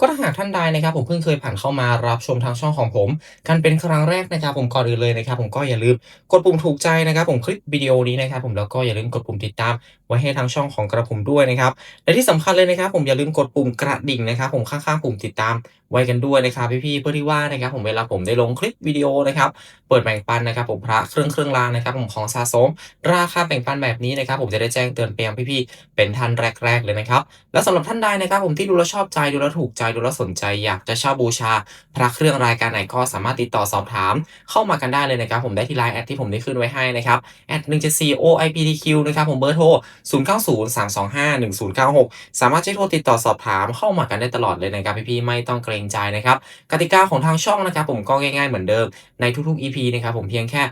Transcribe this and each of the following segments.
ก็ถ้าหากท่านใดนะครับผมเพิ่งเคยผ่านเข้ามารับชมทางช่องของผม กันเป็นครั้งแรกนะครับผมก่อนอื่นเลยนะครับผมก็อย่าลืมกดปุ่มถูกใจนะครับผมคลิปวิดีโอนี้นะครับผมแล้วก็อย่าลืมกดปุ่มติดตาม ไว้ให้ทางช่องของกระผมด้วยนะครับและที่สำคัญเลยนะครับผมอย่าลืมกดปุ่มกระดิ่งนะครับผมข้างๆปุ่มติดตาม ไว้กันด้วยนะครับพี่ๆเพื่อที่ว่านะครับผมเวลาผมได้ลงคลิปวิดีโอนะครับเปิดแบ่งปันนะครับผมพระเครื่องเครื่องรางนะครับผมของสะสม ราคาแบ่งปันแบบนี้นะครับผมจะได้แจ้งเตือนไปยังพี่ๆเป็นท่านแรก ๆ เลยนะครับและสำหรับท่านใดนะครับผมที่ดูแลชอบใจดูแลถูกใจดูแลสนใจอยากจะเช่าบูชา พระเครื่องรายการไหนก็สามารถติดต่อสอบถาม เข้ามากันได้เลยนะครับผมได้ที่ไลน์แอดที่ผมได้ขึ้นไว้ให้นะครับแอด174 OIPTQ นะครับผมเบอร์โทร0903251096สามารถใช้โทรติดต่อสอบถามเข้ามากันได้ตลอดเลยนะครับพี่ๆไม่ต้องเกรงใจนะครับกติกาของทางช่องนะครับผมก็ง่ายๆเหมือนเดิมในทุกๆ EP นะครับผมเพียงแค่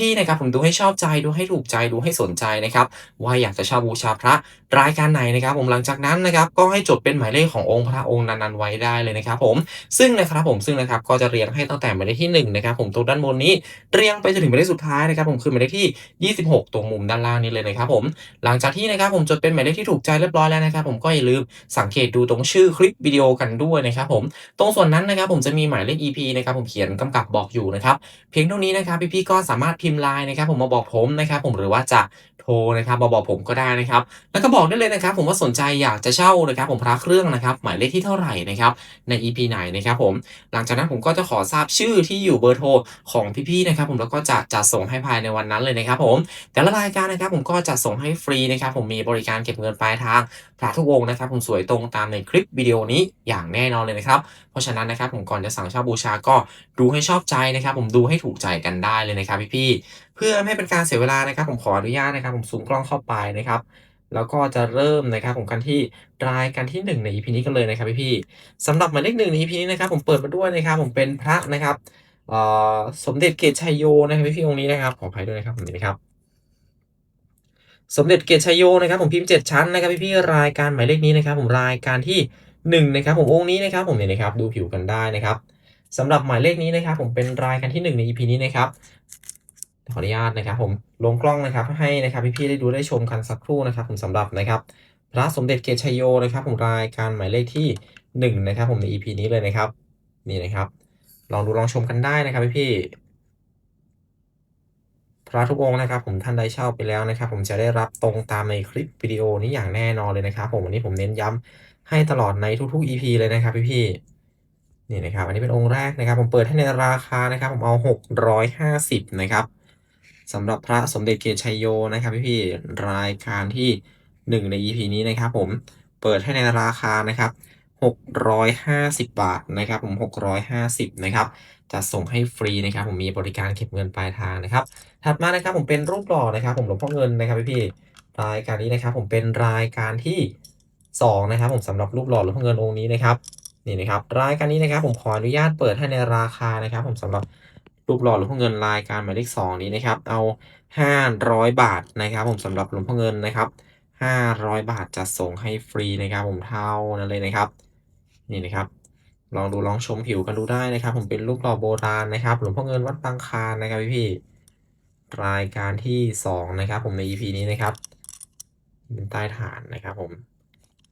พี่ๆนะครับผมดูให้ชอบใจดูให้ถูกใจดูให้สนใจนะครับว่าอยากจะเช่าบูชาพระ รายการไหนนะครับผมหลังจากนั้นนะครับก็ให้จดเป็นหมายเลขขององค์พระองค์นั้นๆไว้ได้เลยนะครับผมซึ่งนะครับผมซึ่งนะครับก็จะเรียงให้ตั้งแต่หมายเลขที่หนึ่งนะครับผมตรงด้านบนนี้เรียงไปจนถึงหมายเลขสุดท้ายนะครับผมคือหมายเลขที่ 26 ตรงมุมด้านล่างนี้เลยนะครับผมหลังจากที่นะครับผมจดเป็นหมายเลขที่ถูกใจเรียบร้อยแล้วนะครับผมก็อย่าลืมสังเกตดูตรงชื่อคลิปวิดีโอกันด้วยนะครับผมตรงส่วนนั้นนะครับผมจะมีหมายเลข EP นะครับผมเขียนกำกับบอกอยู่นะครับเพียงเท่านี้นะครับพี่ๆก็สามารถพิมพ์ไลน์นะครับผมมาบอกผมนะครับผมหรือว่าจะโทรนะครับมาบอกผมก็ได้นะครับแล้วก็บอกได้เลยนะครับผมว่าสนใจอยากจะเช่านะครับผมพระเครื่องนะครับหมายเลขที่เท่าไหร่นะครับใน EP ไหนนะครับผมหลังจากนั้นผมก็จะขอทราบชื่อที่อยู่เบอร์โทรของพี่ๆนะครับผมแล้วก็จะจัดส่งให้ภายในวันนั้นเลยนะครับผมแต่ละรายการนะครับผมก็จะส่งให้ฟรีนะครับผมมีบริการเก็บเงินปลายทางพระทุกองนะครับผมสวยตรงตามในคลิปวิดีโอนี้อย่างแน่นอนเลยนะครับเพราะฉะนั้นนะครับผมก่อนจะสั่งเช่าบูชาก็ดูให้ชอบใจนะครับผมดูให้ถูกใจกันได้เลยนะครับพี่ๆเพื่อไม่เป็นการเสียเวลานะครับผมขออนุญาตนะครับผมซูมกล้องเข้าไปนะครับ แล้วก็จะเริ่มนะครับผมกันที่รายการที่ 1 ใน EP นี้กันเลยนะครับพี่ๆสำหรับหมายเลขหนึ่งใน EP นี้นะครับผมเปิดมาด้วยนะครับผมเป็นพระนะครับสมเด็จเกตชัยโยนะครับพี่ๆองค์นี้นะครับขออภัยด้วยนะครับผมนี่นะครับสมเด็จเกตชัยโยนะครับผมพิมพ์ 7 ชั้นนะครับพี่ๆรายการหมายเลขนี้นะครับผมรายการที่1นะครับผมองค์นี้นะครับผมเนี่ยนะครับดูผิวกันได้นะครับสำหรับหมายเลขนี้นะครับผมเป็นรายการที่ 1 ใน EP นี้นะครับ ขออนุญาตนะครับ ผมลงกล้องนะครับให้นะครับพี่ๆได้ดูได้ชมกันสักครู่นะครับ ผมสำหรับนะครับ พระสมเด็จเกชัยโยนะครับผมรายการหมายเลขที่หนึ่งนะครับ ผมใน EP นี้เลยนะครับ นี่นะครับ ลองดูลองชมกันได้นะครับพี่ๆพระทุกองค์นะครับ ผมท่านใดเช่าไปแล้วนะครับ ผมจะได้รับตรงตามในคลิปวิดีโอนี้อย่างแน่นอนเลยนะครับ ผมวันนี้ผมเน้นย้ำให้ตลอดในทุกๆ EP เลยนะครับพี่ๆนี่นะครับอันนี้เป็นองค์แรกนะครับ ผมเปิดให้ในราคานะครับ ผมเอา 650 นะครับ สำหรับพระสมเด็จเกียรติชัยโยนะครับพี่ๆรายการที่ 1 ใน EP นี้นะครับผมเปิดให้ในราคานะครับ650 บาทนะครับผม 650นะครับจะส่งให้ฟรีนะครับผมมีบริการเก็บเงินปลายทางนะครับ ถัดมานะครับผมเป็นรูปหล่อนะครับ ผมหลวงพ่อเงินนะครับพี่ๆรายการนี้นะครับผมเป็นรายการที่ 2 นะครับ ผมสำหรับรูปหล่อหลวงพ่อเงินองค์นี้นะครับนี่นะครับรายการนี้นะครับผมขออนุญาตเปิดให้ในราคานะครับ ผมสำหรับ รูปหล่อหลวงพ่อเงินรายการหมายเลขสองนี้นะครับ เอา500บาทนะครับผมสำหรับหลวงพ่อเงินนะครับ500บาทจะส่งให้ฟรีนะครับผมเท่านั้นเลยนะครับ นี่นะครับ ลองดูลองชมผิวกันดูได้นะครับ ผมเป็นรูปหล่อโบราณนะครับหลวงพ่อเงินวัดบางคานนะครับพี่ๆรายการที่สองนะครับ ผมใน EP นี้นะครับเป็นใต้ฐานนะครับ ผม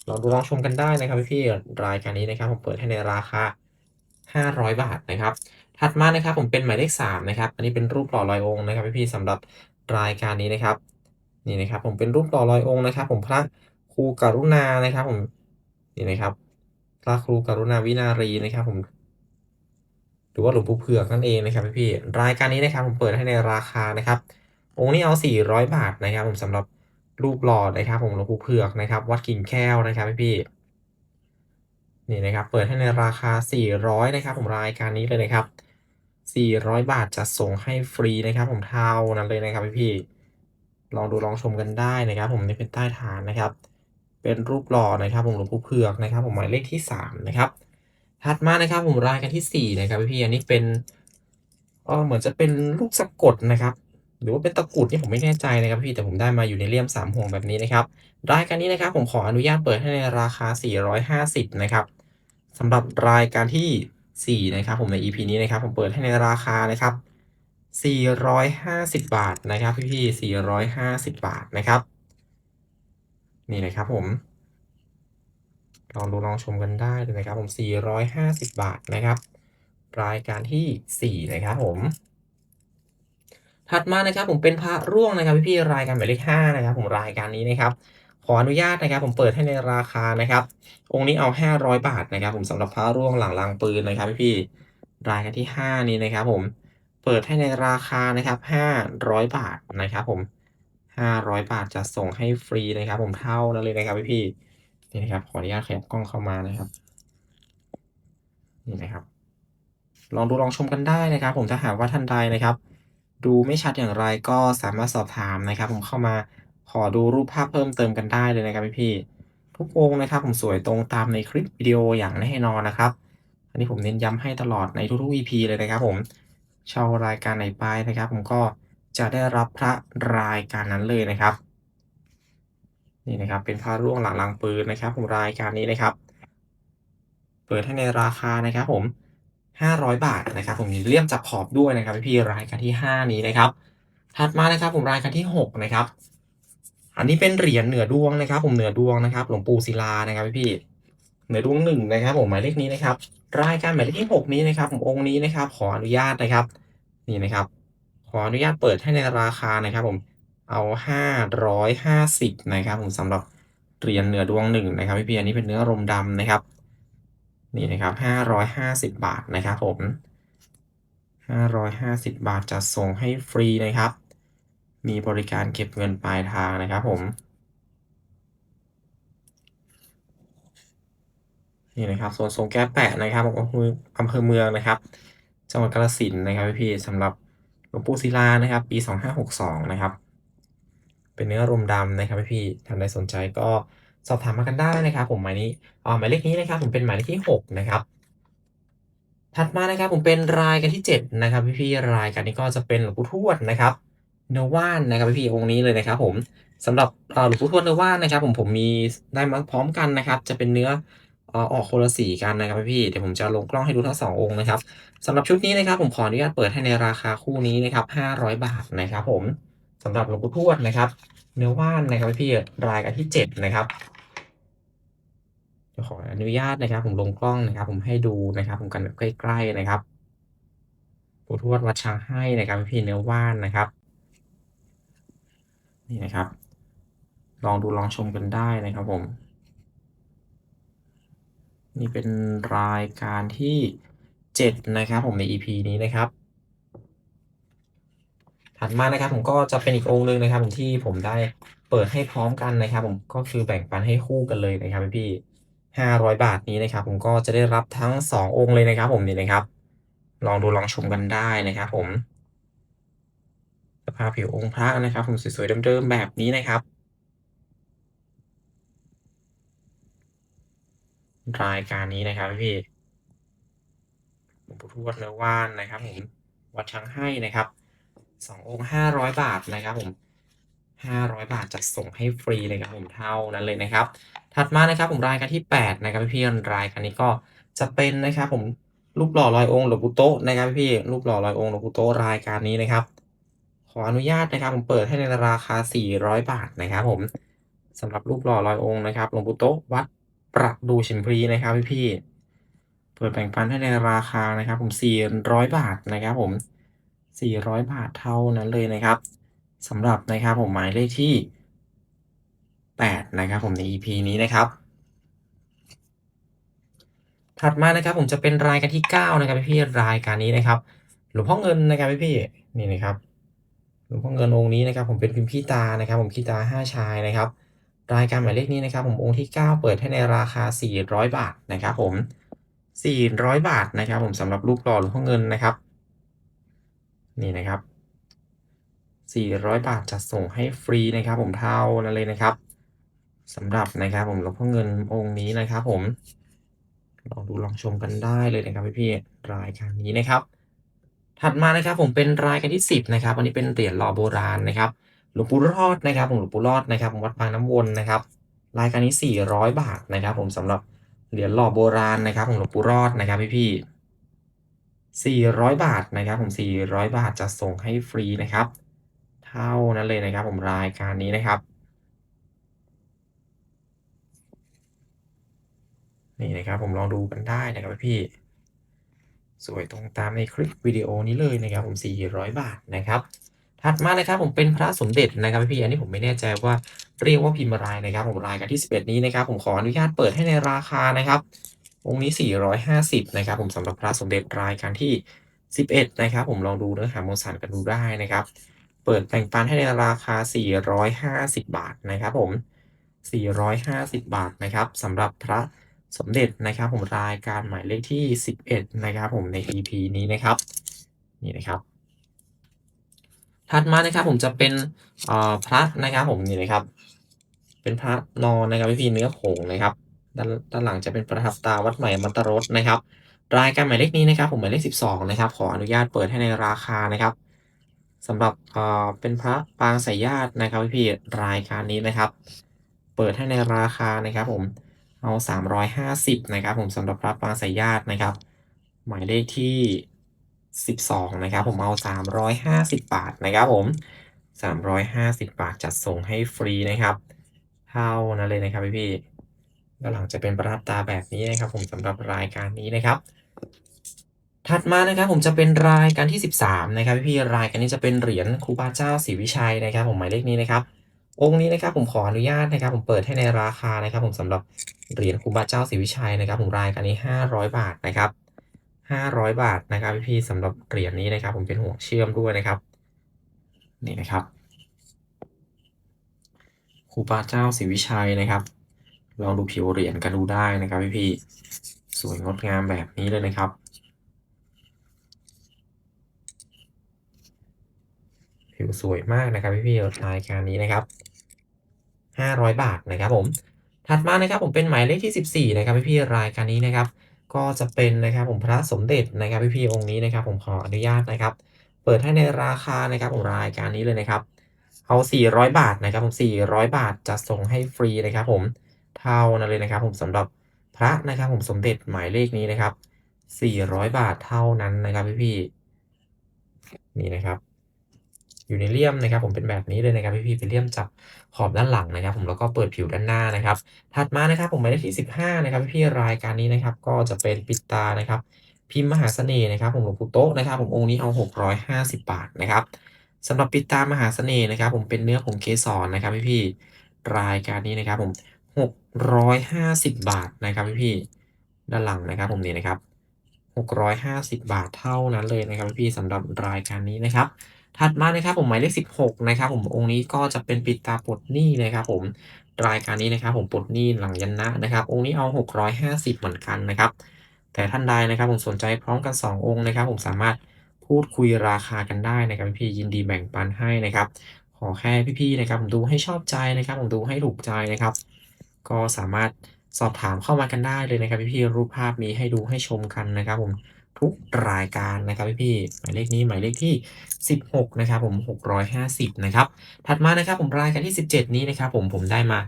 ลองดูลองชมกันได้นะครับพี่ๆรายการนี้นะครับ ผมเปิดให้ในราคา500 บาทนะครับ ถัดมานะครับผมเป็นหมายเลขสามนะครับ อันนี้เป็นรูปหล่อลอยองค์นะครับพี่ๆสำหรับรายการนี้นะครับ นี่นะครับผมเป็นรูปหล่อลอยองค์นะครับ ผมพระครูกรุณานะครับ ผมนี่นะครับ พระครูกรุณาวินารีนะครับ ผมหรือว่าหลวงปู่เผือกนั่นเองนะครับพี่ๆรายการนี้นะครับ ผมเปิดให้ในราคานะครับ องค์นี้เอา400 บาทนะครับ ผมสำหรับรูปหล่อนะครับ ผมหลวงปู่เผือกนะครับ วัดกิ่งแก้วนะครับพี่ๆนี่นะครับ เปิดให้ในราคา 400 นะครับ ผมรายการนี้เลยนะครับ 400 บาทจะส่งให้ฟรีนะครับ ผมเท่านั้นเลยนะครับพี่ๆลองดูลองชมกันได้นะครับ ผมนี่เป็นใต้ฐานนะครับ เป็นรูปหล่อนะครับ ผมหลวงปู่เผือกนะครับ ผมหมายเลขที่สามนะครับ ถัดมานะครับผมรายการที่สี่นะครับพี่ๆอันนี้เป็นเออเหมือนจะเป็นลูกสะกดนะครับหรือว่าเป็นตะกรุดนี่ผมไม่แน่ใจนะครับพี่แต่ผมได้มาอยู่ในเลี่ยมสามห่วงแบบนี้นะครับรายการนี้นะครับผมขออนุญาตเปิดให้ในราคา 450 นะครับสำหรับรายการที่ 4นะครับผมใน EP นี้นะครับผมเปิดให้ในราคานะครับ 450 บาทนะครับพี่ๆ450 บาทนะครับ นี่นะครับผมลองดูลองชมกันได้เลยนะครับผม 450 บาทนะครับ รายการที่ 4 นะครับผม ถัดมานะครับผมเป็นพระร่วงนะครับพี่ๆรายการหมายเลข5นะครับผมรายการนี้นะครับ ขออนุญาตนะครับ ผมเปิดให้ในราคานะครับ องค์นี้เอา 500 บาทนะครับ ผมสำหรับพระร่วงหลังรางปืนนะครับพี่ๆรายการที่ 5 นี้นะครับ ผมเปิดให้ในราคานะครับ 500 บาทนะครับ ผม 500 บาทจะส่งให้ฟรีนะครับ ผมเท่านั้นเลยนะครับพี่ๆนี่นะครับขออนุญาตขยับกล้องเข้ามานะครับนี่นะครับ ลองดูลองชมกันได้นะครับ ผมถ้าหากว่าท่านใดนะครับ ดูไม่ชัดอย่างไรก็สามารถสอบถามนะครับ ผมเข้ามา ขอดูรูปภาพเพิ่มเติมกันได้เลยนะครับพี่ๆทุกองค์นะครับผมสวยตรงตามในคลิปวิดีโออย่างแน่นอนนะครับ อันนี้ผมเน้นย้ำให้ตลอดในทุกๆ EP เลยนะครับผมเช่ารายการไหนไปนะครับ ผมก็จะได้รับพระรายการนั้นเลยนะครับ นี่นะครับเป็นพระร่วงหลังรางปืนนะครับ ผมรายการนี้นะครับ เปิดให้ในราคานะครับ ผม500 บาทนะครับ ผมมีเลี่ยมจับขอบด้วยนะครับพี่ๆรายการที่ 5 นี้นะครับ ถัดมานะครับผมรายการที่ 6 นะครับ อันนี้เป็นเหรียญเหนือดวงนะครับ ผมเหนือดวงนะครับ หลวงปู่ศิลานะครับพี่เหนือดวงหนึ่งนะครับ ผมหมายเลขนี้นะครับ รายการหมายเลขที่6นี้นะครับ ผมองค์นี้นะครับ ขออนุญาตนะครับ นี่นะครับ ขออนุญาตเปิดให้ในราคานะครับ ผมเอา550นะครับ ผมสำหรับเหรียญเหนือดวงหนึ่งนะครับพี่ๆอันนี้เป็นเนื้อรมดำนะครับ นี่นะครับ550บบาทนะครับ ผม550บาทจะส่งให้ฟรีนะครับ มีบริการเก็บเงินปลายทางนะครับผม นี่นะครับส่วนทรงแก้แปะนะครับอำเภอเมืองนะครับ จังหวัดกาฬสินธุ์นะครับพี่สำหรับหลวงปู่ศิลานะครับ ปี 2562 นะครับ เป็นเนื้อรมดำนะครับพี่ๆท่านใดสนใจก็สอบถามมากันได้นะครับ ผมหมายนี้อ่าหมายเลขนี้นะครับ ผมเป็นหมายเลขที่ 6 นะครับถัดมานะครับผมเป็นรายการที่ 7 นะครับ พี่ๆรายการนี้ก็จะเป็นหลวงปู่ทวดนะครับ เนื้อว่านนะครับพี่องค์นี้เลยนะครับ ผมสำหรับหลวงปู่ทวดเนื้อว่านนะครับ ผมผมมีได้มาพร้อมกันนะครับ จะเป็นเนื้อออกคนละสีกันนะครับพี่เดี๋ยวผมจะลงกล้องให้ดูทั้งสององค์นะครับสำหรับชุดนี้นะครับ ผมขออนุญาตเปิดให้ในราคาคู่นี้นะครับ500บาทนะครับ ผมสำหรับหลวงปู่ทวดนะครับ เนื้อว่านนะครับพี่รายการที่7นะครับจะขออนุญาตนะครับ ผมลงกล้องนะครับ ผมให้ดูนะครับ ผมกันแบบใกล้ ๆนะครับปู่ทวดวัดช้างให้นะครับพี่เนื้อว่านนะครับ นี่นะครับ ลองดูลองชมกันได้นะครับผม นี่เป็นรายการที่ 7 นะครับผมใน EP นี้นะครับ ถัดมานะครับผมก็จะเป็นอีกองค์หนึ่งนะครับที่ผมได้เปิดให้พร้อมกันนะครับผมก็คือแบ่งปันให้คู่กันเลยนะครับพี่ๆ500บาทนี้นะครับ ผมก็จะได้รับทั้ง2องค์เลยนะครับ ผมนี่นะครับ ลองดูลองชมกันได้นะครับ ผม ภาพผิวองค์พระนะครับผมสวยๆเดิมๆแบบนี้นะครับรายการนี้นะครับพี่ๆหลวงปู่ทวดเนื้อว่านนะครับผมวัดช้างให้นะครับสององค์ห้าร้อยบาทนะครับผมห้าร้อยบาทจะส่งให้ฟรีเลยครับผมเท่านั้นเลยนะครับ ถัดมานะครับผมรายการที่แปดนะครับพี่รายการนี้ก็จะเป็นนะครับผมรูปหล่อลอยองค์หลวงปู่โตนะครับพี่รูปหล่อลอยองค์หลวงปู่โตรายการนี้นะครับ ขออนุญาตนะครับ ผมเปิดให้ในราคา 400 บาทนะครับ ผมสำหรับรูปหล่อลอยองค์นะครับหลวงปู่โตะวัดประดูชิมพลีนะครับพี่ๆเปิดแบ่งปันให้ในราคานะครับ ผม 400 บาทนะครับ ผม 400 บาทเท่านั้นเลยนะครับสำหรับนะครับผมหมายเลขที่ 8 นะครับ ผมใน EP นี้นะครับ ถัดมานะครับ ผมจะเป็นรายการที่ 9 นะครับพี่ๆรายการนี้นะครับ หลวงพ่อเงินนะครับพี่ๆนี่นะครับ ลวงพ่อเงินองค์นี้นะครับผมเป็นพิมพ์พี่ตานะครับ ผมพี่ตาห้าชายนะครับ รายการหมายเลขนี้นะครับ ผมองค์ที่ 9 เปิดให้ในราคา 400 บาทนะครับ ผม 400 บาทนะครับ ผมสำหรับรูปหล่อหลวงพ่อเงินนะครับ นี่นะครับ 400 บาทจะส่งให้ฟรีนะครับ ผมเท่านั้นเลยนะครับสำหรับนะครับ ผมหลวงพ่อเงินองค์นี้นะครับ ผมลองดูลองชมกันได้เลยนะครับพี่ๆรายการนี้นะครับ ถัดมานะครับผมเป็นรายการที่ 10นะครับอันนี้เป็นเหรียญหล่อโบราณนะครับหลวงปู่รอดนะครับผมหลวงปู่รอดนะครับผมวัดปางน้ำวนนะครับรายการนี้ 400 บาทนะครับ ผมสำหรับเหรียญหล่อโบราณนะครับของหลวงปู่รอดนะครับพี่ๆ400 บาทนะครับ ผม 400 บาทจะส่งให้ฟรีนะครับ เท่านั้นเลยนะครับ ผมรายการนี้นะครับนี่นะครับ ผมลองดูกันได้นะครับพี่ สวยตรงตามในคลิปวิดีโอนี้เลยนะครับผม 400 บาทนะครับ ถัดมานะครับผมเป็นพระสมเด็จนะครับพี่ๆอันนี้ผมไม่แน่ใจว่าเรียกว่าพิมพ์อะไรนะครับ ผมรายการที่ 11 นี้นะครับ ผมขออนุญาตเปิดให้ในราคานะครับองค์นี้ 450 นะครับ ผมสำหรับพระสมเด็จรายการที่ 11 นะครับ ผมลองดูเนื้อหามวลสารกันดูได้นะครับ เปิดแบ่งปันให้ในราคา 450 บาทนะครับ ผม 450 บาทนะครับสำหรับพระ สมเด็จนะครับผมรายการหมายเลขที่ 11 นะครับผมใน EP นี้นะครับนี่นะครับถัดมานะครับผมจะเป็นพระนะครับผมนี่นะครับ เป็นพระนอนนะครับพี่ๆเนื้อผงนะครับด้านด้านหลังจะเป็นประทับตาวัดใหม่อมตรสนะครับ รายการหมายเลขนี้นะครับ ผมหมายเลข 12 นะครับ ขออนุญาตเปิดให้ในราคานะครับสำหรับเป็นพระปางสายญาตินะครับพี่รายการนี้นะครับ เปิดให้ในราคานะครับผม เอา 350 นะครับผมสำหรับพระปางสายญาตินะครับ หมายเลขที่ 12 นะครับ ผมเอา 350 บาทนะครับผม 350 บาทจัดส่งให้ฟรีนะครับ เท่านั้นเลยนะครับพี่ๆด้านหลังจะเป็นประทับตาแบบนี้นะครับ ผมสำหรับรายการนี้นะครับ ถัดมานะครับผมจะเป็นรายการที่ 13 นะครับพี่ๆรายการนี้จะเป็นเหรียญครูบาเจ้าศรีวิชัยนะครับ ผมหมายเลขนี้นะครับ องค์นี้นะครับผมขออนุญาตนะครับ ผมเปิดให้ในราคานะครับ ผมสำหรับเหรียญครูบาเจ้าศรีวิชัยนะครับ ผมรายการนี้ 500 บาทนะครับ500 บาทนะครับพี่ๆสำหรับเหรียญนี้นะครับ ผมเป็นห่วงเชื่อมด้วยนะครับ นี่นะครับครูบาเจ้าศรีวิชัยนะครับลองดูผิวเหรียญกันดูได้นะครับ พี่ๆสวยงดงามแบบนี้เลยนะครับผิวสวยมากนะครับพี่ๆรายการนี้นะครับ 500 บาทนะครับผมถัดมานะครับผมเป็นหมายเลขที่ 14นะครับพี่ๆรายการนี้นะครับ ก็จะเป็นนะครับผมพระสมเด็จนะครับพี่ๆองค์นี้นะครับ ผมขออนุญาตนะครับ เปิดให้ในราคานะครับผมรายการนี้เลยนะครับเอา 400 บาทนะครับผม400 บาทจะส่งให้ฟรีนะครับ ผมเท่านั้นเลยนะครับ ผมสำหรับพระนะครับ ผมสมเด็จหมายเลขนี้นะครับ 400 บาทเท่านั้นนะครับพี่ๆนี่นะครับ อยู่ในเลี่ยมนะครับผมเป็นแบบนี้เลยนะครับพี่ๆเป็นเลี่ยมจับขอบด้านหลังนะครับ ผมแล้วก็เปิดผิวด้านหน้านะครับ ถัดมานะครับผมหมายเลขที่ 15 นะครับพี่ๆรายการนี้นะครับ ก็จะเป็นปิดตานะครับ พิมพ์มหาเสน่ห์นะครับผมหลวงปู่โต๊ะนะครับ ผมองค์นี้เอา 650 บาทนะครับสำหรับปิดตามหาเสน่ห์นะครับ ผมเป็นเนื้อผงเกสรนะครับพี่ๆรายการนี้นะครับ ผม 650 บาทนะครับพี่ๆด้านหลังนะครับ ผมนี่นะครับ650 บาทเท่านั้นเลยนะครับพี่ๆสำหรับรายการนี้นะครับ ถัดมานะครับผมหมายเลข 16 นะครับผมองค์นี้ก็จะเป็นปิดตาปลดหนี้นะครับผมรายการนี้นะครับผมปลดหนี้หลังยันนะนะครับ องค์นี้เอา 650 เหมือนกันนะครับ แต่ท่านใดนะครับผมสนใจพร้อมกัน 2 องค์นะครับ ผมสามารถพูดคุยราคากันได้นะครับพี่ยินดีแบ่งปันให้นะครับ ขอแค่พี่ๆนะครับผมดูให้ชอบใจนะครับ ผมดูให้ถูกใจนะครับ ก็สามารถสอบถามเข้ามากันได้เลยนะครับ พี่ๆรูปภาพมีให้ดูให้ชมกันนะครับผม ทุกรายการนะครับพี่ๆหมายเลขนี้หมายเลขที่ 16 นะครับผม 650 นะครับ ถัดมานะครับผมรายการที่ 17 นี้นะครับผมผมได้มา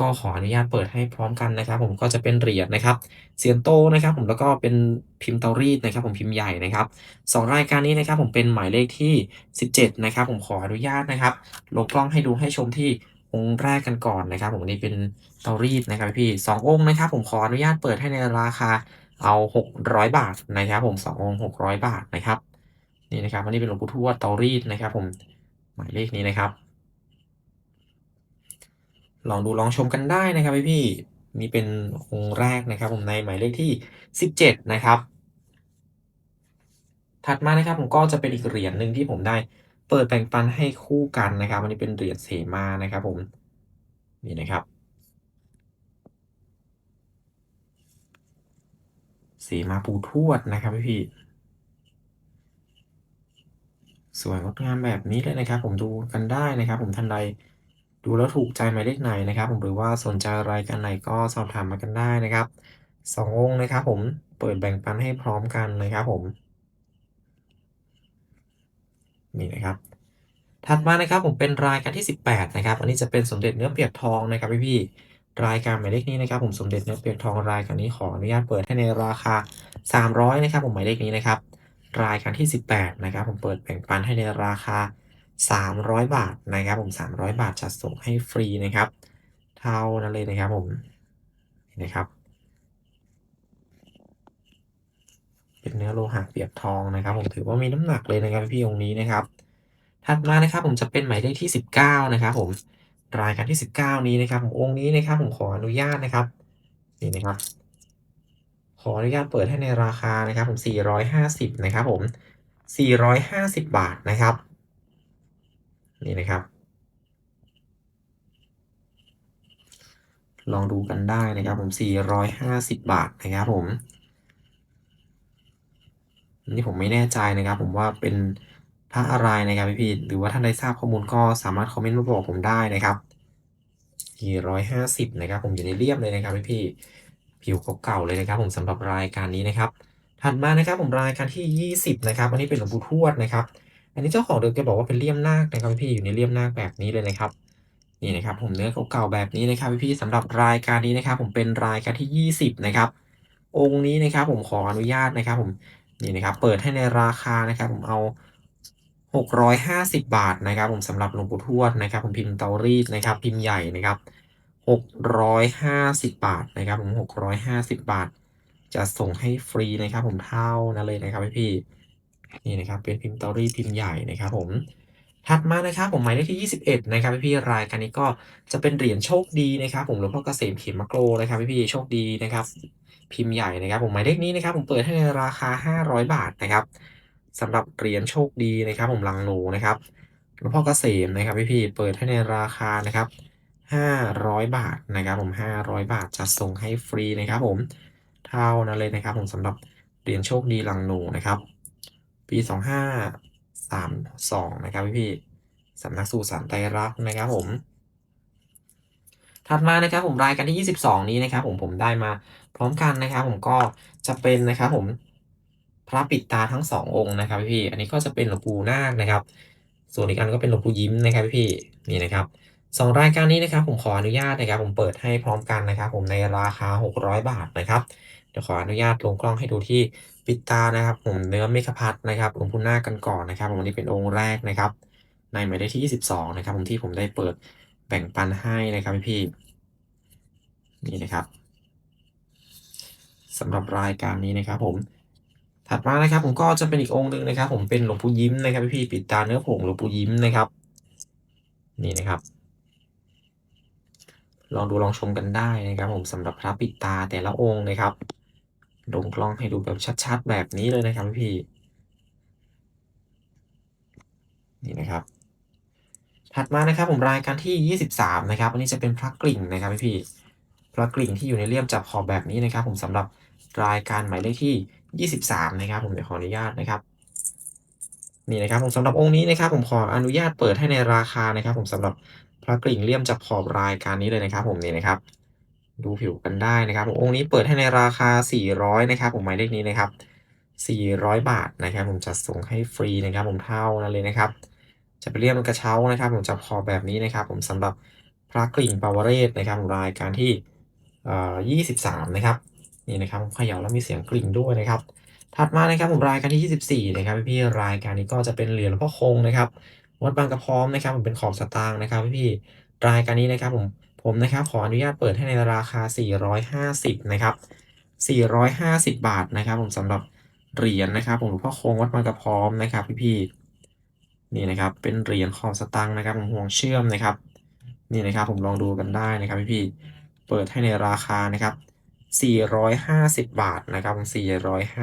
ก็ขออนุญาตเปิดให้พร้อมกันนะครับผมก็จะเป็นเหรียญนะครับเซียนโตนะครับผมแล้วก็เป็นพิมพ์เตารีดนะครับผมพิมพ์ใหญ่นะครับสองรายการนี้นะครับผมเป็นหมายเลขที่ 17 นะครับผมขออนุญาตนะครับลงกล้องให้ดูให้ชมที่องค์แรกกันก่อนนะครับ ผมนี่เป็นเตารีดนะครับพี่สององค์นะครับผมขออนุญาตเปิดให้ในราคา เอา 600 บาทนะครับ ผมสององค์600บาทนะครับนี่นะครับอันนี้เป็นหลวงปู่ทวดเตารีดนะครับ ผมหมายเลขนี้นะครับ ลองดูลองชมกันได้นะครับพี่ๆนี่เป็นองค์แรกนะครับ ผมในหมายเลขที่ 17 นะครับ ถัดมานะครับผมก็จะเป็นอีกเหรียญหนึ่งที่ผมได้เปิดแบ่งปันให้คู่กันนะครับ อันนี้เป็นเหรียญเสมานะครับ ผมนี่นะครับ สีมาปูทวดนะครับพี่สวยงดงามแบบนี้เลยนะครับ ผมดูกันได้นะครับ ผมท่านใดดูแล้วถูกใจหมายเลขไหนนะครับ ผมหรือว่าสนใจรายการไหนก็สอบถามมากันได้นะครับสององค์นะครับ ผมเปิดแบ่งปันให้พร้อมกันนะครับ ผม นี่นะครับ ถัดมานะครับผมเป็นรายการที่ 18 นะครับ อันนี้จะเป็นสมเด็จเนื้อเปียกทองนะครับพี่ รายการหมายเลขนี้นะครับผมสมเด็จเนื้อเปียกทองรายการนี้ขออนุญาตเปิดให้ในราคา 300นะครับผมหมายเลขนี้นะครับรายการที่ 18นะครับผมเปิดแบ่งปันให้ในราคา 300 บาทนะครับผม300 บาทจัดส่งให้ฟรีนะครับ เท่านั้นเลยนะครับผมนนะครับเป็นเนื้อโลหะเปียกทองนะครับ ผมถือว่ามีน้ำหนักเลยนะครับพี่องค์นี้นะครับ ถัดมานะครับผมจะเป็นหมายเลขที่ 19นะครับผม รายการที่ 19 นี้นะครับผมองค์นี้นะครับผมขออนุญาตนะครับนี่นะครับ ขออนุญาตเปิดให้ในราคานะครับผม450นะครับผม450 บาทนะครับ นี่นะครับ ลองดูกันได้นะครับผม450 บาทนะครับผมนี่ผมไม่แน่ใจนะครับ ผมว่าเป็น ระอะไรนะครับพี่ๆหรือว่าท่านใดทราบข้อมูลก็สามารถคอมเมนต์มาบอกผมได้นะครับ450นะครับผมอยู่ในเรียบเลยนะครับพี่ๆผิวเก่าๆเลยนะครับผมสำหรับรายการนี้นะครับ ถัดมานะครับผมรายการที่ 20นะครับอันนี้เป็นหลวงปู่ทวดนะครับ อันนี้เจ้าของเดิมแกบอกว่าเป็นเลี่ยมนาคนะครับพี่ๆอยู่ในเลี่ยมนาคแบบนี้เลยนะครับนี่นะครับผมเนื้อเก่าๆแบบนี้นะครับพี่ๆสำหรับรายการนี้นะครับผมเป็นรายการที่ 20นะครับองค์นี้นะครับผมขออนุญาตนะครับผมนี่นะครับเปิดให้ในราคานะครับผมเอา 650 บาทนะครับผมสำหรับหลวงปู่ทวดนะครับผมพิมพ์เตารีดนะครับพิมพ์ใหญ่นะครับ650 บาทนะครับผม650 บาท จะส่งให้ฟรีนะครับผมเท่านั้นเลยนะครับพี่ๆนี่นะครับเป็นพิมพ์เตารีดพิมพ์ใหญ่นะครับผมถัดมานะครับผมหมายเลขที่ 21 นะครับพี่ๆรายการนี้ก็จะเป็นเหรียญโชคดีนะครับ ผมหลวงพ่อเกษมเขมมะโกรนะครับพี่ๆโชคดีนะครับ พิมพ์ใหญ่นะครับ ผมหมายเลขนี้นะครับ ผมเปิดให้ในราคา 500 บาทนะครับ สำหรับเหรียญโชคดีนะครับผมลังโลนะครับหลวงพ่อเกษมนะครับพี่ๆเปิดให้ในราคานะครับ500บาทนะครับผม500บาทจะส่งให้ฟรีนะครับผมเท่านั้นเลยนะครับผมสำหรับเหรียญโชคดีลังโนนะครับปี2532นะครับพี่ๆสำนักสู่สารไตรรักนะครับผมถัดมานะครับผมรายการที่ 22 นี้นะครับผมผมได้มาพร้อมกันนะครับผมก็จะเป็นนะครับผม พระปิดตาทั้ง2ององค์นะครับพี่ๆอันนี้ก็จะเป็นหลวงปู่นาคนะครับ ส่วนอีกอันก็เป็นหลวงปู่ยิ้มนะครับพี่ๆนี่นะครับสองรายการนี้นะครับผมขออนุญาตนะครับ ผมเปิดให้พร้อมกันนะครับ ผมในราคา 600 บาทนะครับเดี๋ยวขออนุญาตลงกล้องให้ดูที่ปิดตานะครับ ผมเนื้อเมฆพัทนะครับหลวงปู่นาคกันก่อนนะครับผมอันนี้เป็นองค์แรกนะครับ ในหมายเลขที่ 22 นะครับ ผมที่ผมได้เปิดแบ่งปันให้นะครับพี่ๆนี่นะครับสำหรับรายการนี้นะครับผม ถัดมานะครับผมก็จะเป็นอีกองค์หนึ่งนะครับ ผมเป็นหลวงปู่ยิ้มนะครับพี่ปิดตาเนื้อผงหลวงปู่ยิ้มนะครับ นี่นะครับ ลองดูลองชมกันได้นะครับ ผมสำหรับพระปิดตาแต่ละองค์นะครับลงกล้องให้ดูแบบชัดๆแบบนี้เลยนะครับพี่ นี่นะครับ ถัดมานะครับผมรายการที่ 23 นะครับอันนี้จะเป็นพระกลิ่งนะครับพี่พระกลิ่งที่อยู่ในเลี่ยมจับขอบแบบนี้นะครับ ผมสำหรับรายการหมายเลขที่ 23 นะครับ ผมเดี๋ยวขออนุญาตนะครับนี่นะครับผมสำหรับองค์นี้นะครับผมขออนุญาตเปิดให้ในราคานะครับ ผมสำหรับพระกลิ่งเลี่ยมจับขอบรายการนี้เลยนะครับ ผมนี่นะครับ ดูผิวกันได้นะครับผมองค์นี้เปิดให้ในราคา 400 นะครับ ผมหมายเลขนี้นะครับ 400 บาทนะครับ ผมจัดส่งให้ฟรีนะครับ ผมเท่านั้นเลยนะครับ จะเป็นเลี่ยมกระเช้านะครับ ผมจับขอบแบบนี้นะครับ ผมสำหรับพระกลิ่งปาวเรศนะครับรายการที่เอ่อ23 นะครับ นี่นะครับเขย่าแล้วมีเสียงกลิ่งด้วยนะครับ ถัดมานะครับผมรายการที่ 24 นะครับพี่รายการนี้ก็จะเป็นเหรียญหลวงพ่อคงนะครับวัดบางกระพร้อมนะครับผมเป็นขอบสตางค์นะครับพี่รายการนี้นะครับผมผมนะครับขออนุญาตเปิดให้ในราคา 450 นะครับ 450 บาทนะครับผมสำหรับเหรียญนะครับผมหลวงพ่อคงวัดบางกระพร้อมนะครับพี่ๆนี่นะครับเป็นเหรียญขอบสตางค์นะครับผมห่วงเชื่อมนะครับ นี่นะครับผมลองดูกันได้นะครับพี่ๆเปิดให้ในราคานะครับ 450 บาทนะครับผม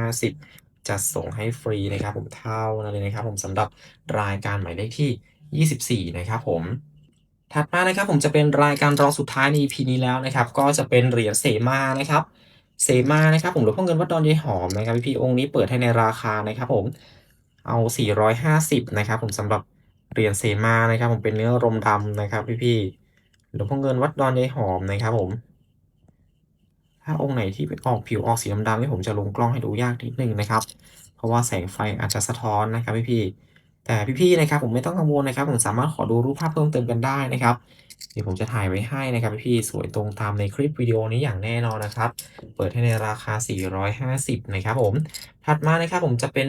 450 จะส่งให้ฟรีนะครับผมเท่านั้นเลยนะครับผมสำหรับรายการหมายเลขที่ 24 นะครับผมถัดมานะครับผมจะเป็นรายการรองสุดท้ายใน EP นี้แล้วนะครับ ก็จะเป็นเหรียญเสมานะครับเสมานะครับผมหลวงพ่อเงินวัดดอนยายหอมนะครับพี่ๆองค์นี้เปิดให้ในราคานะครับผมเอา 450 นะครับผมสำหรับเหรียญเสมานะครับ ผมเป็นเนื้อรมดำนะครับ พี่ๆหลวงพ่อเงินวัดดอนยายหอมนะครับผม ถ้าองค์ไหนที่เป็นออกผิวออกสีดำๆนี่ผมจะลงกล้องให้ดูยากนิดนึงนะครับ เพราะว่าแสงไฟอาจจะสะท้อนนะครับพี่แต่พี่ๆนะครับผมไม่ต้องกังวลนะครับ ผมสามารถขอดูรูปภาพเพิ่มเติมกันได้นะครับเดี๋ยวผมจะถ่ายไว้ให้นะครับพี่ๆสวยตรงตามในคลิปวิดีโอนี้อย่างแน่นอนนะครับ เปิดให้ในราคา 450 นะครับผม ถัดมานะครับผมจะเป็น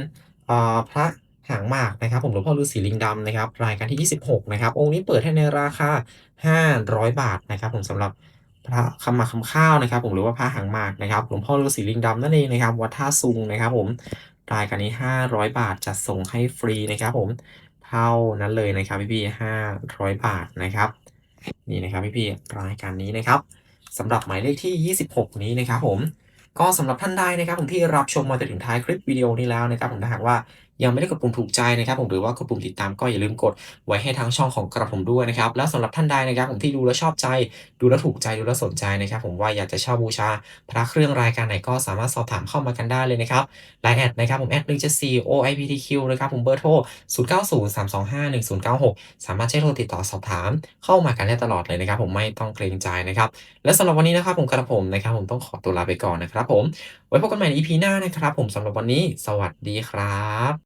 พระหางหมากนะครับผมหลวงพ่อฤาษีลิงดำนะครับรายการที่ 26 นะครับ องค์นี้เปิดให้ในราคา 500 บาทนะครับผมสำหรับ พระคำหมากคำข้าวนะครับ ผมหรือว่าพระหางหมากนะครับหลวงพ่อฤาษีลิงดำนั่นเองนะครับ วัดท่าซุงนะครับ ผมรายการนี้ 500 บาทจัดส่งให้ฟรีนะครับ ผมเท่านั้นเลยนะครับพี่ๆ500บาทนะครับ นี่นะครับพี่ๆรายการนี้นะครับสำหรับหมายเลขที่ 26 นี้นะครับ ผมก็สำหรับท่านใดนะครับผมที่รับชมมาจนถึงท้ายคลิปวิดีโอนี้แล้วนะครับ ผมถ้าหากว่า ยังไม่ได้กดปุ่มถูกใจนะครับผมหรือว่ากดปุ่มติดตามก็อย่าลืมกดไว้ให้ทางช่องของกระผมด้วยนะครับแล้วสำหรับท่านใดนะครับผมที่ดูแล้วชอบใจ ดูแล้วถูกใจดูแล้วสนใจนะครับ ผมว่าอยากจะเช่าบูชา พระเครื่องรายการไหนก็สามารถสอบถามเข้ามากันได้เลยนะครับ LINE แอดนะครับผม @174OIPTQ นะครับผมเบอร์โทร0903251096สามสองห้าหนึ่งศูนย์เก้าหกสามารถใช้โทรติดต่อสอบถามเข้ามากันได้ตลอดเลยนะครับ ผมไม่ต้องเกรงใจนะครับและสำหรับวันนี้นะครับผมกระผมนะครับผมต้องขอตัวลาไปก่อนนะครับผมไว้พบกันใหม่ใน EP หน้านะครับผมสำหรับวันนี้ สวัสดีครับ